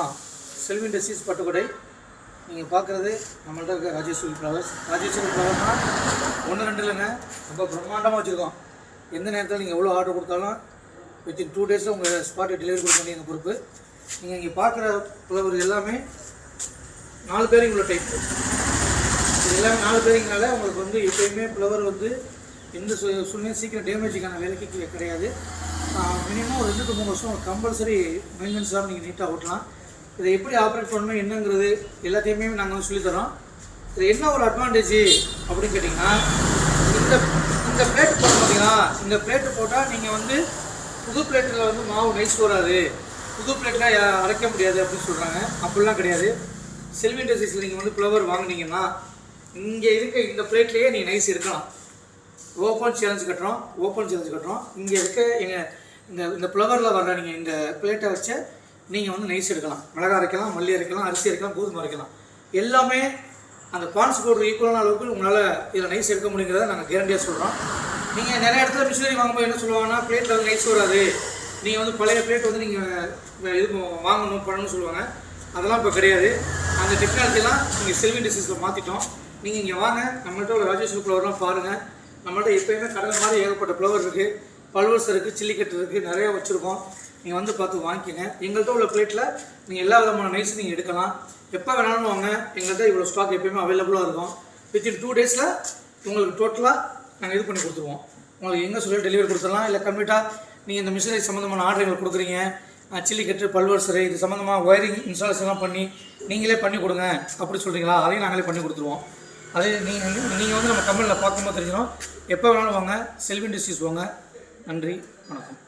வணக்கம் செல்வி இண்டஸ்ட்ரீஸ் பட்டுக்கொடை நீங்கள் பார்க்குறது நம்மள்ட்ட இருக்க ராஜேஸ்வரி ஃப்ளவர்ஸ் ராஜேஸ்வரி ஃப்ளவர்னால் ஒன்று ரெண்டு இல்லைங்க. ரொம்ப பிரம்மாண்டமாக வச்சுருக்கோம். எந்த நேரத்தில் நீங்கள் எவ்வளோ ஆர்டர் கொடுத்தாலும் வித்தின் டூ டேஸில் உங்கள் ஸ்பாட்டை டெலிவரி கொடுக்க வேண்டிய எங்கள் பொறுப்பு. நீங்கள் இங்கே பார்க்குற ஃப்ளவர் எல்லாமே நாலு பேருக்கு உள்ள டைப் இது எல்லாமே நாலு பேருங்கனால உங்களுக்கு வந்து எப்பயுமே ஃப்ளவர் வந்து எந்த சூழ்நிலையும் சீக்கிரம் டேமேஜுக்கான வேலைக்கு கிடையாது. மினிமம் ஒரு ரெண்டு டு மூணு வருஷம் கம்பல்சரி மெயின்டெனன்ஸ் நீங்கள் நீட்டாக ஓட்டலாம். இதை எப்படி ஆப்ரேட் பண்ணணும் என்னங்கிறது எல்லாத்தையுமே நாங்கள் வந்து சொல்லித்தரோம். இது என்ன ஒரு அட்வான்டேஜ் அப்படின்னு கேட்டிங்கன்னா இந்த இந்த பிளேட் போட பார்த்தீங்கன்னா இந்த பிளேட்டு போட்டால் நீங்கள் வந்து புது பிளேட்டில் வந்து மாவு நைஸ் வராது. புது பிளேட்லாம் அரைக்க முடியாது அப்படின்னு சொல்கிறாங்க அப்படிலாம் கிடையாது. செல்வி இண்டஸ்ட்ரீஸில் நீங்கள் வந்து ஃப்ளவர் வாங்குனீங்கன்னா இங்கே இருக்க இந்த பிளேட்லேயே நீங்கள் நைஸ் இருக்கலாம். ஓப்பன் சேலஞ்சு கட்டுறோம் ஓப்பன் சேலஞ்சு கட்டுறோம். இங்கே இருக்க எங்கள் இந்த இந்த ஃப்ளவரில் வர்ற நீங்கள் இந்த பிளேட்டை வச்சு நீங்கள் வந்து நைஸ் எடுக்கலாம் மிளகா அரைக்கலாம் மல்லி அரைக்கலாம் அரிசி அரைக்கலாம் கோதுமை அரைக்கலாம். எல்லாமே அந்த பான்ஸ் பவுடர் ஈக்குவலான அளவுக்கு உங்களால் இதில் நைஸ் எடுக்க முடியுங்கிறத நாங்கள் கேரண்டியாக சொல்கிறோம் நீங்கள் நிறைய இடத்துல மிஷினரி வாங்கும்போது என்ன சொல்லுவாங்கன்னா பிளேட்டில் வந்து நைஸ் வராது நீங்கள் வந்து பழைய பிளேட் வந்து நீங்கள் இது வாங்கணும் பண்ணணும்னு சொல்லுவாங்க. அதெல்லாம் இப்போ கிடையாது. அந்த டெக்னாலஜிலாம் நீங்கள் செல்வி டிசீஸில் மாற்றிட்டோம் நீங்கள் இங்கே வாங்க. நம்மள்ட்ட ஒரு ராஜேஸ்வரி ஃப்ளவர்லாம் பாருங்கள் நம்மள்ட்ட எப்போயுமே கடல் மாதிரி ஏகப்பட்ட ஃப்ளவர் இருக்குது பல்வர்ஸ் இருக்குது சில்லிக்கட்டு இருக்குது நிறையா வச்சுருக்கோம். நீங்கள் வந்து பார்த்து வாங்கிக்கோங்க. எங்கள்கிட்ட உள்ள பிளேட்டில் நீங்கள் எல்லா விதமான நைஸ் நீங்கள் எடுக்கலாம். எப்போ வேணாலும் வாங்க. எங்கள்கிட்ட இவ்வளோ ஸ்டாக் எப்பயுமே அவைலபிளாக இருக்கும். வித்தின் டூ டேஸில் உங்களுக்கு டோட்டலாக நாங்கள் இது பண்ணி கொடுத்துருவோம். உங்களுக்கு எங்கே சொல்லி டெலிவரி கொடுத்துடலாம். இல்லை கம்ப்ளீட்டாக நீங்கள் இந்த மிஷினரி சம்மந்தமான ஆர்டர் எங்களுக்கு கொடுக்குறீங்க சில்லி கட்டு பல்வர்சரு இது சம்மந்தமாக ஒயரிங் இன்ஸ்டாலேஷன்லாம் பண்ணி நீங்களே பண்ணி கொடுங்க அப்படி சொல்கிறீங்களா அதையும் நாங்களே பண்ணி கொடுத்துருவோம். அதே நீங்கள் நீங்கள் வந்து நம்ம கம்பெனியில் பார்க்கும்போது தெரிஞ்சிடும். எப்போ வேணாலும் வாங்க. செல்வி இண்டஸ்ட்ரீஸ் வாங்க நன்றி. வணக்கம்.